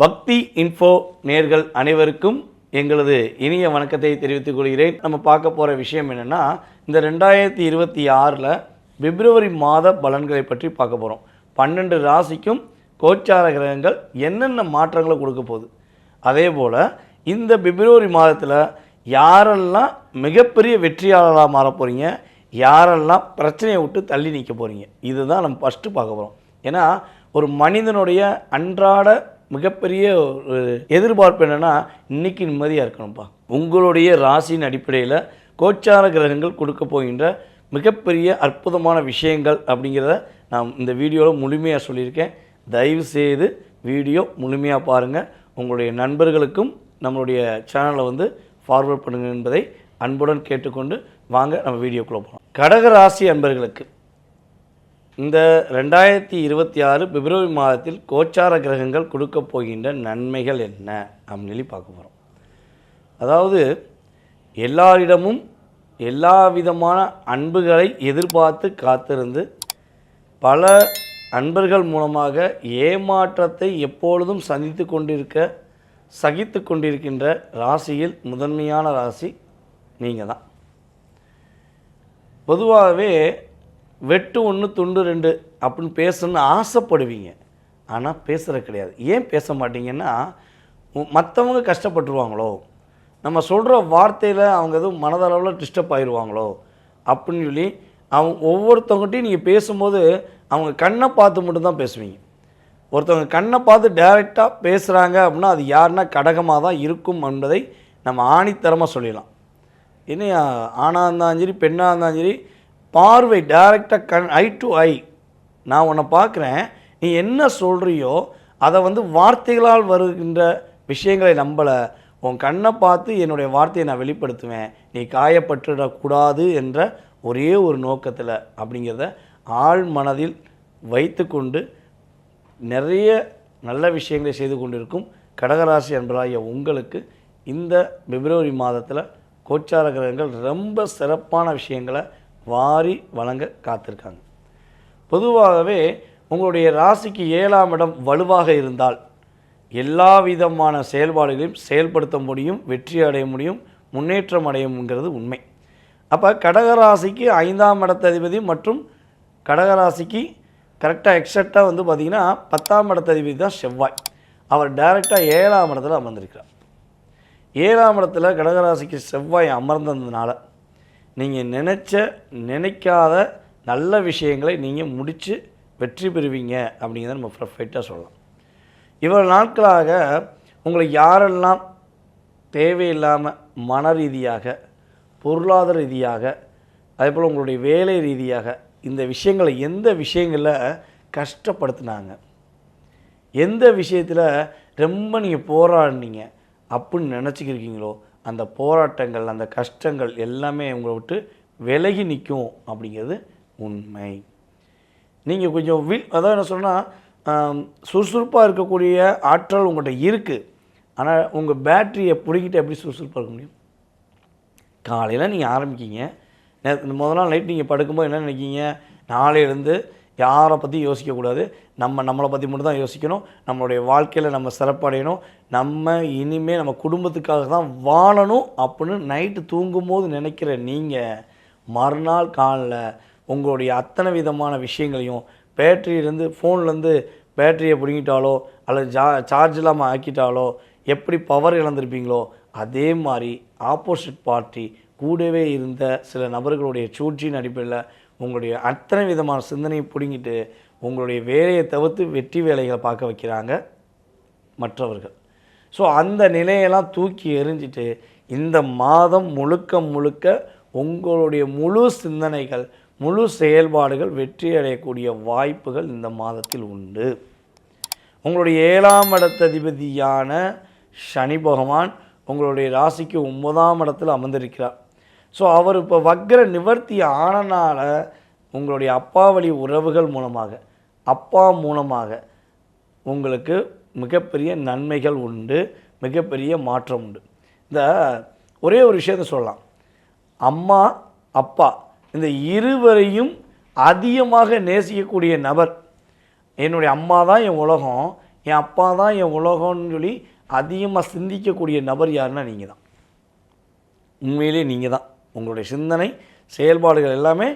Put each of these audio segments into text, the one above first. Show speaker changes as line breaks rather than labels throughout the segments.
பக்தி இன்ஃபோ நேர்கள் அனைவருக்கும் எங்களது இனிய வணக்கத்தை தெரிவித்துக் கொள்கிறேன். நம்ம பார்க்க போகிற விஷயம் என்னென்னா இந்த ரெண்டாயிரத்தி இருபத்தி ஆறில் பிப்ரவரி மாத பலன்களை பற்றி பார்க்க போகிறோம் பன்னெண்டு ராசிக்கும் கோச்சார கிரகங்கள் என்னென்ன மாற்றங்களை கொடுக்க போகுது? அதே போல் இந்த பிப்ரவரி மாதத்தில் யாரெல்லாம் மிகப்பெரிய வெற்றியாளராக மாற போகிறீங்க யாரெல்லாம் பிரச்சனையை விட்டு தள்ளி நிற்க போகிறீங்க இதுதான் நம்ம ஃபஸ்ட்டு பார்க்க போகிறோம் ஏன்னா ஒரு மனிதனுடைய அன்றாட மிகப்பெரிய ஒரு எதிர்பார்ப்பு என்னென்னா இன்னைக்கு நிம்மதியாக இருக்கணும்ப்பா உங்களுடைய ராசியின் அடிப்படையில் கோச்சார கிரகங்கள் கொடுக்க போகின்ற மிகப்பெரிய அற்புதமான விஷயங்கள் அப்படிங்கிறத நான் இந்த வீடியோவில் முழுமையாக சொல்லியிருக்கேன். தயவு செய்து வீடியோ முழுமையாக பாருங்கள் உங்களுடைய நண்பர்களுக்கும் நம்மளுடைய சேனலை வந்து ஃபார்வர்ட் பண்ணுங்க என்பதை அன்புடன் கேட்டுக்கொண்டு வாங்க நம்ம வீடியோக்குள்ளே போகலாம் கடக ராசி அன்பர்களுக்கு இந்த ரெண்டாயிரத்தி இருபத்தி ஆறு பிப்ரவரி மாதத்தில் கோச்சார கிரகங்கள் கொடுக்க போகின்ற நன்மைகள் என்ன? அப்படின்னு சொல்லி பார்க்க போகிறோம் அதாவது எல்லாரிடமும் எல்லா விதமான அன்புகளை எதிர்பார்த்து காத்திருந்து பல அன்பர்கள் மூலமாக ஏமாற்றத்தை எப்பொழுதும் சந்தித்து கொண்டிருக்க சகித்து கொண்டிருக்கின்ற ராசியில் முதன்மையான ராசி நீங்கள் தான் பொதுவாகவே வெட்டு ஒன்று துண்டு ரெண்டு அப்படின்னு பேசணும்னு ஆசைப்படுவீங்க. ஆனால் பேசுகிறது கிடையாது. ஏன் பேச மாட்டீங்கன்னா மற்றவங்க கஷ்டப்பட்டுருவாங்களோ நம்ம சொல்கிற வார்த்தையில் அவங்க எதுவும் மனதளவில் டிஸ்டர்ப் ஆயிடுவாங்களோ அப்படின்னு சொல்லி அவங்க ஒவ்வொருத்தவங்ககிட்டையும் நீங்கள் பேசும்போது அவங்க கண்ணை பார்த்து மட்டும்தான் பேசுவீங்க. ஒருத்தவங்க கண்ணை பார்த்து டைரெக்டாக பேசுகிறாங்க அப்படின்னா அது யாருன்னா கடகமாக தான் இருக்கும் என்பதை நம்ம ஆணித்தரமாக சொல்லிடலாம். என்ன ஆணாக இருந்தாலும் சரி பெண்ணாக இருந்தாலும் சரி பார்வை டைரெக்டாக கண் ஐ டு ஐ நான் உன்னை பார்க்குறேன். நீ என்ன சொல்கிறியோ அதை வந்து வார்த்தைகளால் வருகின்ற விஷயங்களை நம்பலை. உன் கண்ணை பார்த்து என்னுடைய வார்த்தையை நான் வெளிப்படுத்துவேன். நீ காயப்பட்டுடக்கூடாது என்ற ஒரே ஒரு நோக்கத்தில் அப்படிங்கிறத ஆழ் மனதில் வைத்துக்கொண்டு நிறைய நல்ல விஷயங்களை செய்து கொண்டிருக்கும் கடகராசி அன்பராகிய உங்களுக்கு இந்த பிப்ரவரி மாதத்தில் கோச்சார கிரகங்கள் ரொம்ப சிறப்பான விஷயங்களை வாரி வழங்க காத்திருக்காங்க. பொதுவாகவே உங்களுடைய ராசிக்கு ஏழாம் இடம் வலுவாக இருந்தால் எல்லா விதமான செயல்பாடுகளையும் செயல்படுத்த முடியும் வெற்றி அடைய முடியும் முன்னேற்றம் அடையும்ங்கிறது உண்மை. அப்போ கடகராசிக்கு ஐந்தாம் இடத்ததிபதி மற்றும் கடகராசிக்கு கரெக்டாக எக்ஸாக்டாக வந்து பார்த்திங்கன்னா பத்தாம் இடத்ததிபதி தான் செவ்வாய். அவர் டைரெக்டாக ஏழாம் இடத்துல அமர்ந்திருக்கிறார். ஏழாம் இடத்துல கடகராசிக்கு செவ்வாய் அமர்ந்ததுனால நீங்கள் நினச்ச நினைக்காத நல்ல விஷயங்களை நீங்கள் முடித்து வெற்றி பெறுவீங்க அப்படிங்கிறத நம்ம பர்ஃபெக்டாக சொல்லலாம். இவ்வளோ நாட்களாக உங்களை யாரெல்லாம் தேவையில்லாமல் மன ரீதியாக பொருளாதார ரீதியாக அதேபோல் உங்களுடைய வேலை ரீதியாக இந்த விஷயங்களை எந்த விஷயங்களில் கஷ்டப்படுத்தினாங்க? எந்த விஷயத்தில் ரொம்ப நீங்கள் போராடினீங்க அப்படின்னு நினச்சிக்கிருக்கீங்களோ அந்த போராட்டங்கள் அந்த கஷ்டங்கள் எல்லாமே உங்களை விட்டு விலகி நிற்கும் அப்படிங்கிறது உண்மை. நீங்கள் கொஞ்சம் வில் அதாவது என்ன சொன்னால் சுறுசுறுப்பாக இருக்கக்கூடிய ஆற்றல் உங்கள்கிட்ட இருக்குது ஆனால் உங்கள் பேட்டரியை பிடிக்கிட்டு எப்படி சுறுசுறுப்பாக இருக்க முடியும்? காலையில் நீங்கள் ஆரம்பிக்கிங்க. நேற்று முதல் நாள் நைட் நீங்கள் படுக்கும்போது என்ன நினைக்கிங்க? நாளையிலேருந்து யாரை பற்றி யோசிக்கக்கூடாது. நம்ம நம்மளை பற்றி மட்டும் தான் யோசிக்கணும். நம்மளுடைய வாழ்க்கையில் நம்ம சிறப்படையணும் நம்ம இனிமேல் நம்ம குடும்பத்துக்காக தான் வாழணும் அப்படின்னு நைட்டு தூங்கும்போது நினைக்கிற நீங்கள் மறுநாள் காலில் உங்களுடைய அத்தனை விதமான விஷயங்களையும் பேட்டரியிலேருந்து ஃபோன்லேருந்து பேட்டரியை பிடுங்கிட்டாலோ அல்லது ஜா சார்ஜ் இல்லாமல் ஆக்கிட்டாலோ எப்படி பவர் இழந்திருப்பீங்களோ அதே மாதிரி ஆப்போசிட் பார்ட்டி கூடவே இருந்த சில நபர்களுடைய சூழ்ச்சியின் அடிப்படையில் உங்களுடைய அத்தனை விதமான சிந்தனையை பிடுங்கிட்டு உங்களுடைய வேலையை தவிர்த்து வெற்றி வேலைகளை பார்க்க வைக்கிறாங்க மற்றவர்கள். ஸோ அந்த நிலையெல்லாம் தூக்கி எறிஞ்சிட்டு இந்த மாதம் முழுக்க முழுக்க உங்களுடைய முழு சிந்தனைகள் முழு செயல்பாடுகள் வெற்றி அடையக்கூடிய வாய்ப்புகள் இந்த மாதத்தில் உண்டு. உங்களுடைய ஏழாம் இடத்ததிபதியான சனி பகவான் உங்களுடைய ராசிக்கு ஒன்பதாம் இடத்தில் அமர்ந்திருக்கிறார். ஸோ அவர் இப்போ வக்ர நிவர்த்தி ஆனனால் உங்களுடைய அப்பா வழி உறவுகள் மூலமாக அப்பா மூலமாக உங்களுக்கு மிகப்பெரிய நன்மைகள் உண்டு மிகப்பெரிய மாற்றம் உண்டு. இந்த ஒரே ஒரு விஷயத்தை சொல்லலாம். அம்மா அப்பா இந்த இருவரையும் அதிகமாக நேசிக்கக்கூடிய நபர் என்னுடைய அம்மா தான் என் உலகம் என் அப்பா தான் என் உலகம்னு சொல்லி அதிகமாக சிந்திக்கக்கூடிய நபர் யாருன்னா நீங்கள் தான் உண்மையிலே நீங்கள் தான் உங்களுடைய சிந்தனை செயல்பாடுகள் எல்லாமே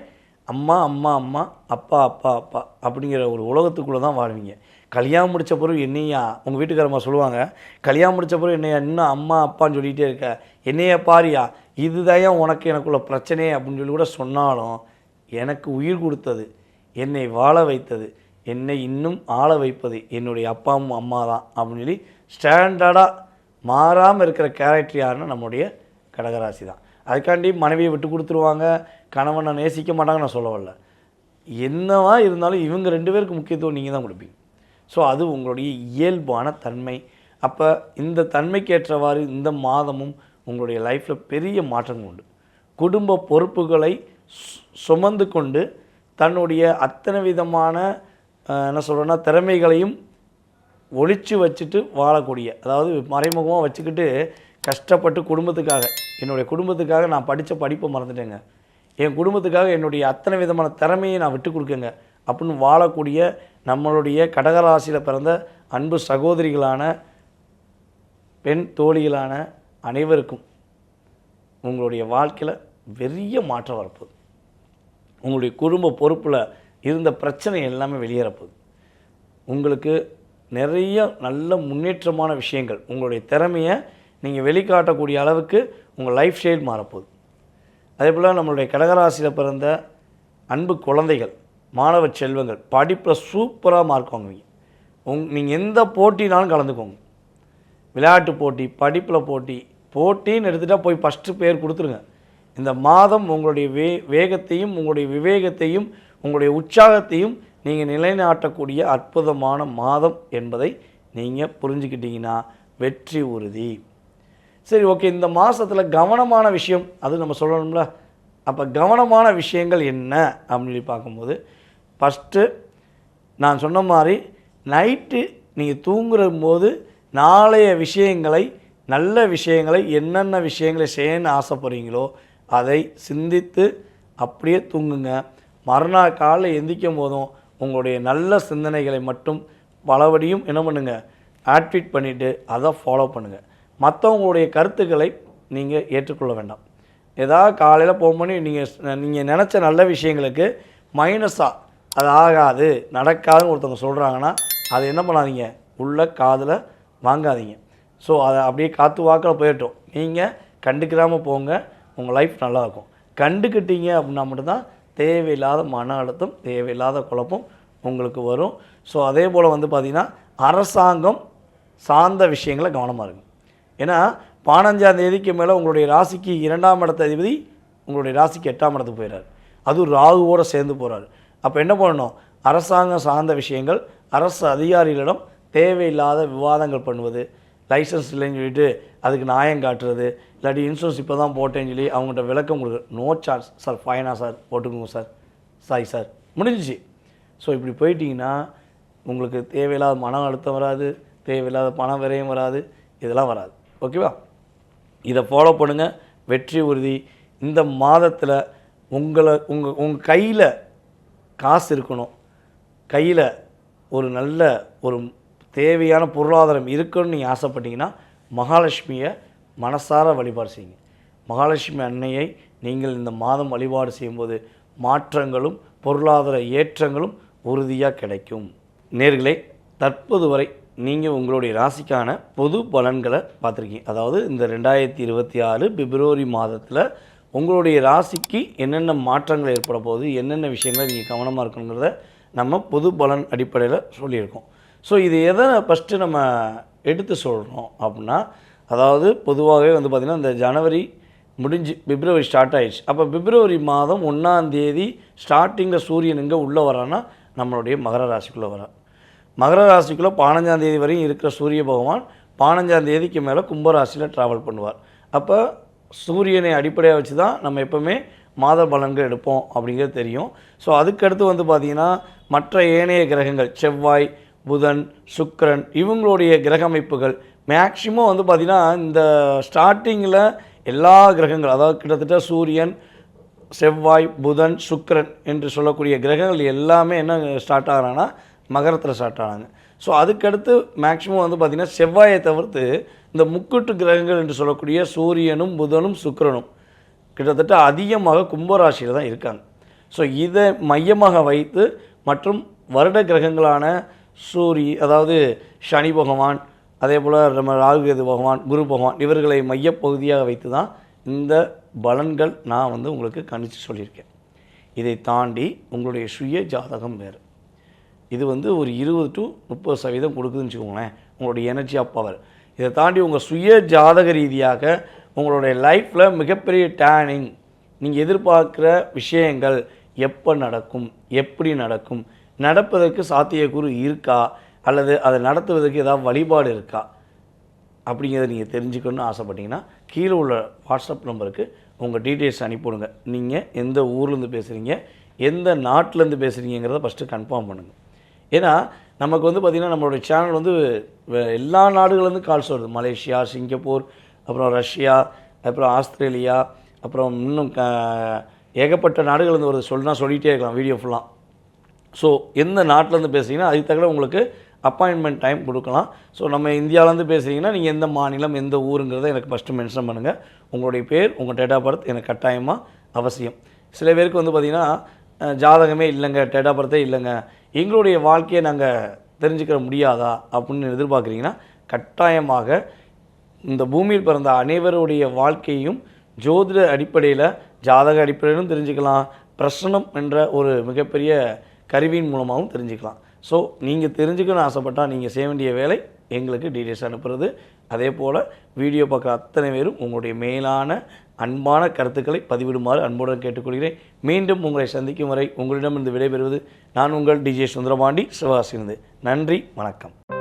அம்மா அம்மா அம்மா அப்பா அப்பா அப்பா அப்படிங்கிற ஒரு உலகத்துக்குள்ளே தான் வாழ்வீங்க. கல்யாணம் முடித்த பிறகு என்னையா உங்கள் வீட்டுக்காரம்மா சொல்லுவாங்க கல்யாணம் முடித்த பிறகு என்னையா இன்னும் அம்மா அப்பான்னு சொல்லிகிட்டே இருக்க. என்னைய பாரியா? இதுதான் உனக்கு எனக்குள்ள பிரச்சனை அப்படின்னு சொல்லி கூட சொன்னாலும் எனக்கு உயிர் கொடுத்தது என்னை வாழ வைத்தது என்னை இன்னும் ஆள வைப்பது என்னுடைய அப்பாவும் அம்மா தான் அப்படின்னு சொல்லி ஸ்டாண்டர்டாக மாறாமல் இருக்கிற கேரக்டர் யாருன்னா நம்முடைய கடகராசி தான் அதுக்காண்டி மனைவியை விட்டு கொடுத்துருவாங்க. கணவனை நேசிக்க மாட்டாங்க நான் சொல்ல வரல. என்னவா இருந்தாலும் இவங்க ரெண்டு பேருக்கு முக்கியத்துவம் நீங்கள் தான் கொடுப்பீங்க. ஸோ அது உங்களுடைய இயல்பான தன்மை. அப்போ இந்த தன்மைக்கு ஏற்றவாறு இந்த மாதமும் உங்களுடைய லைஃப்பில் பெரிய மாற்றங்கள் உண்டு. குடும்ப பொறுப்புகளை சு- சுமந்து கொண்டு தன்னுடைய அத்தனை விதமான என்ன சொல்கிறேன்னா திறமைகளையும் ஒழிச்சு வச்சுட்டு வாழக்கூடிய அதாவது மறைமுகமாக வச்சுக்கிட்டு கஷ்டப்பட்டு குடும்பத்துக்காக என்னுடைய குடும்பத்துக்காக நான் படித்த படிப்பை மறந்துட்டேங்க. என் குடும்பத்துக்காக என்னுடைய அத்தனை விதமான திறமையை நான் விட்டு கொடுக்கேங்க. அப்படின்னு வாழக்கூடிய நம்மளுடைய கடகராசியில் பிறந்த அன்பு சகோதரிகளான பெண் தோழிகளான அனைவருக்கும் உங்களுடைய வாழ்க்கையில் பெரிய மாற்றம் வரப்போகுது. உங்களுடைய குடும்ப பொறுப்பில் இருந்த பிரச்சனை எல்லாமே வெளியேறப்போகுது. உங்களுக்கு நிறைய நல்ல முன்னேற்றமான விஷயங்கள் உங்களுடைய திறமையை நீங்கள் வெளிக்காட்டக்கூடிய அளவுக்கு உங்கள் லைஃப் ஸ்டைல் மாறப்போகுது. அதே போல் நம்மளுடைய கடகராசியில் பிறந்த அன்பு குழந்தைகள் மாணவ செல்வங்கள் படிப்பில் சூப்பராக மார்க் வாங்குவீங்க. உங் நீங்கள் எந்த போட்டினாலும் கலந்துக்கோங்க. விளையாட்டு போட்டி படிப்பில் போட்டி போட்டின்னு எடுத்துகிட்டா போய் ஃபஸ்ட்டு பேர் கொடுத்துருங்க. இந்த மாதம் உங்களுடைய வே வேகத்தையும் உங்களுடைய விவேகத்தையும் உங்களுடைய உற்சாகத்தையும் நீங்கள் நிலைநாட்டக்கூடிய அற்புதமான மாதம் என்பதை நீங்கள் புரிஞ்சுக்கிட்டீங்கன்னா வெற்றி உறுதி. சரி ஓகே இந்த மாதத்தில் கவனமான விஷயம் அது நம்ம சொல்லணும்ல. அப்போ கவனமான விஷயங்கள் என்ன அப்படின்னு சொல்லி பார்க்கும்போது ஃபஸ்ட்டு நான் சொன்ன மாதிரி நைட்டு நீங்கள் தூங்குற போது நாளைய விஷயங்களை நல்ல விஷயங்களை என்னென்ன விஷயங்களை செய்யணும்னு ஆசைப்படுறீங்களோ அதை சிந்தித்து அப்படியே தூங்குங்க. மறுநாள் காலைல எந்திரிக்கும் போதும் உங்களுடைய நல்ல சிந்தனைகளை மட்டும் பலபடியும் என்ன பண்ணுங்கள் ஆக்டிவேட் பண்ணிவிட்டு அதை ஃபாலோ பண்ணுங்கள் மற்றவங்களுடைய கருத்துக்களை நீங்கள் ஏற்றுக்கொள்ள வேண்டாம். ஏதாவது காலையில் ஃபோன் பண்ணி நீங்கள் நீங்கள் நினச்ச நல்ல விஷயங்களுக்கு மைனஸாக அது ஆகாது நடக்காதுன்னு ஒருத்தவங்க சொல்கிறாங்கன்னா அதை என்ன பண்ணாதீங்க? உள்ள காதில் வாங்காதீங்க. ஸோ அதை அப்படியே காற்று வாக்கில் போயிட்டோம் நீங்கள் கண்டுக்கிறாமல் போங்க உங்கள் லைஃப் நல்லாயிருக்கும் கண்டுக்கிட்டீங்க அப்படின்னா மட்டும்தான் தேவையில்லாத மன அழுத்தம் தேவையில்லாத குழப்பம் உங்களுக்கு வரும். ஸோ அதே போல் வந்து பார்த்திங்கன்னா அரசாங்கம் சார்ந்த விஷயங்களை கவனமாக இருக்கும் ஏன்னா பதினஞ்சாம் தேதிக்கு மேலே உங்களுடைய ராசிக்கு இரண்டாம் இடத்த அதிபதி உங்களுடைய ராசிக்கு எட்டாம் இடத்துக்கு போயிடுறாரு அதுவும் ராகுவோடு சேர்ந்து போகிறாரு அப்போ என்ன பண்ணணும்? அரசாங்கம் சார்ந்த விஷயங்கள் அரசு அதிகாரிகளிடம் தேவையில்லாத விவாதங்கள் பண்ணுவது லைசன்ஸ் இல்லைன்னு சொல்லிட்டு அதுக்கு நியாயம் காட்டுறது இல்லாட்டி இன்சூரன்ஸ் இப்போ தான் போட்டேன்னு சொல்லி அவங்கள்ட்ட விளக்கம் கொடுக்குற நோ சார்ஜ் சார் ஃபைனா சார் போட்டுக்கோங்க சார் சாரி சார். முடிஞ்சிச்சு. ஸோ இப்படி போயிட்டீங்கன்னா உங்களுக்கு தேவையில்லாத மன அழுத்தம் வராது தேவையில்லாத பண விரயம் வராது இதெல்லாம் வராது. ஓகேவா இதை ஃபாலோ பண்ணுங்கள் வெற்றி உறுதி. இந்த மாதத்தில் உங்களை உங்கள் உங்கள் கையில் காசு இருக்கணும். கையில் ஒரு நல்ல ஒரு தேவையான பொருளாதாரம் இருக்குன்னு நீங்கள் ஆசைப்பட்டீங்கன்னா மகாலட்சுமியை மனசார வழிபாடு செய்யுங்க. மகாலட்சுமி அன்னையை நீங்கள் இந்த மாதம் வழிபாடு செய்யும்போது மாற்றங்களும் பொருளாதார ஏற்றங்களும் உறுதியாக கிடைக்கும். நேர்களே தற்போது வரை நீங்கள் உங்களுடைய ராசிக்கான பொது பலன்களை பார்த்துருக்கீங்க. அதாவது இந்த ரெண்டாயிரத்தி இருபத்தி ஆறு பிப்ரவரி மாதத்தில் உங்களுடைய ராசிக்கு என்னென்ன மாற்றங்கள் ஏற்பட போகுது என்னென்ன விஷயங்களை நீங்கள் கவனமாக இருக்கணுங்கிறத நம்ம பொது பலன் அடிப்படையில் சொல்லியிருக்கோம். ஸோ இது எதை ஃபஸ்ட்டு நம்ம எடுத்து சொல்கிறோம் அப்படின்னா அதாவது பொதுவாகவே வந்து பார்த்திங்கன்னா இந்த ஜனவரி முடிஞ்சு பிப்ரவரி ஸ்டார்ட் ஆயிடுச்சு. அப்போ பிப்ரவரி மாதம் ஒன்றாம் தேதி ஸ்டார்டிங்கில் சூரியன் எங்கே உள்ளே வரான்னா நம்மளுடைய மகர ராசிக்குள்ளே வரான் மகர ராசிக்குள்ளே பதினஞ்சாம் தேதி வரையும் இருக்கிற சூரிய பகவான் பதினஞ்சாம் தேதிக்கு மேலே கும்பராசியில் ட்ராவல் பண்ணுவார். அப்போ சூரியனை அடிப்படையாக வச்சு தான் நம்ம எப்போவுமே மாத பலன்கள் எடுப்போம் அப்படிங்கிறது தெரியும். ஸோ அதுக்கடுத்து வந்து பார்த்திங்கன்னா மற்ற ஏனைய கிரகங்கள் செவ்வாய் புதன் சுக்கரன் இவங்களுடைய கிரக அமைப்புகள் மேக்சிமம் வந்து பார்த்திங்கன்னா இந்த ஸ்டார்டிங்கில் எல்லா கிரகங்கள் அதாவது கிட்டத்தட்ட சூரியன் செவ்வாய் புதன் சுக்கரன் என்று சொல்லக்கூடிய கிரகங்கள் எல்லாமே என்ன ஸ்டார்ட் ஆகிறாங்கன்னா மகரத்தில் ஸ்டார்ட் ஆனாங்க. ஸோ அதுக்கடுத்து மேக்ஸிமம் வந்து பார்த்திங்கன்னா செவ்வாயை தவிர்த்து இந்த முக்கூட்டு கிரகங்கள் என்று சொல்லக்கூடிய சூரியனும் புதனும் சுக்கரனும் கிட்டத்தட்ட அதிகமாக கும்பராசியில் தான் இருக்காங்க. ஸோ இதை மையமாக வைத்து மற்றும் வருட கிரகங்களான சூரிய அதாவது சனி பகவான் அதே போல் நம்ம ராகுகேது பகவான் குரு பகவான் இவர்களை மையப்பகுதியாக வைத்து தான் இந்த பலன்கள் நான் வந்து உங்களுக்கு கணித்து சொல்லியிருக்கேன். இதை தாண்டி உங்களுடைய சுய ஜாதகம் வேறு. இது வந்து ஒரு இருபது டு முப்பது சதவீதம் கொடுக்குதுன்னு வச்சுக்கோங்களேன். உங்களுடைய எனர்ஜி ஆஃப் பவர் இதை தாண்டி உங்கள் சுய ஜாதக ரீதியாக உங்களுடைய லைஃப்பில் மிகப்பெரிய டேனிங் நீங்கள் எதிர்பார்க்குற விஷயங்கள் எப்போ நடக்கும் எப்படி நடக்கும் நடப்பதற்கு சாத்தியக்கூறு இருக்கா அல்லது அதை நடத்துவதற்கு ஏதாவது வழிபாடு இருக்கா அப்படிங்கிறத நீங்கள் தெரிஞ்சுக்கணும்னு ஆசைப்பட்டீங்கன்னா கீழே உள்ள வாட்ஸ்அப் நம்பருக்கு உங்கள் டீட்டெயில்ஸ் அனுப்பிவிடுங்க. நீங்கள் எந்த ஊர்லேருந்து பேசுகிறீங்க எந்த நாட்டிலேருந்து பேசுகிறீங்கிறத ஃபஸ்ட்டு கன்ஃபார்ம் பண்ணுங்கள் ஏன்னா நமக்கு வந்து பார்த்திங்கன்னா நம்மளுடைய சேனல் வந்து எல்லா நாடுகள்லேருந்து கால்ஸ் வருது. மலேசியா சிங்கப்பூர் அப்புறம் ரஷ்யா அப்புறம் ஆஸ்திரேலியா அப்புறம் இன்னும் ஏகப்பட்ட நாடுகள்லேருந்து வருது. சொல்லினா சொல்லிகிட்டே இருக்கலாம் வீடியோ ஃபுல்லாக ஸோ எந்த நாட்டிலேருந்து பேசுகிறீங்கன்னா அதுக்கு தகுந்த உங்களுக்கு அப்பாயின்மெண்ட் டைம் கொடுக்கலாம். ஸோ நம்ம இந்தியாவிலேருந்து பேசுகிறீங்கன்னா நீங்கள் எந்த மாநிலம் எந்த ஊருங்கிறத எனக்கு ஃபஸ்ட்டு மென்ஷன் பண்ணுங்கள் உங்களுடைய பேர் உங்கள் டேட் ஆஃப் பர்த் எனக்கு கட்டாயமாக அவசியம். சில பேருக்கு வந்து பார்த்திங்கன்னா ஜாதகமே இல்லைங்க டேட் ஆஃப் பர்த்தே இல்லைங்க. எங்களுடைய வாழ்க்கையை நாங்கள் தெரிஞ்சுக்கிற முடியாதா அப்படின்னு எதிர்பார்க்குறீங்கன்னா கட்டாயமாக இந்த பூமியில் பிறந்த அனைவருடைய வாழ்க்கையும் ஜோதிட அடிப்படையில் ஜாதக அடிப்படையிலும் தெரிஞ்சுக்கலாம். பிரசனம் என்ற ஒரு மிகப்பெரிய கருவியின் மூலமாகவும் தெரிஞ்சுக்கலாம். ஸோ நீங்கள் தெரிஞ்சுக்கணும்னு ஆசைப்பட்டால் நீங்கள் செய்ய வேண்டிய வேலை எங்களுக்கு டீட்டெயில்ஸ் அனுப்புறது. அதே போல் வீடியோ பார்க்குற அத்தனை பேரும் உங்களுடைய மேலான அன்பான கருத்துக்களை பதிவிடுமாறு அன்புடன் கேட்டுக்கொள்கிறேன். மீண்டும் உங்களை சந்திக்கும் வரை உங்களிடமிருந்து விடைபெறுவது நான் உங்கள் டிஜே சுந்தரபாண்டி சிவகாசிருந்து நன்றி வணக்கம்.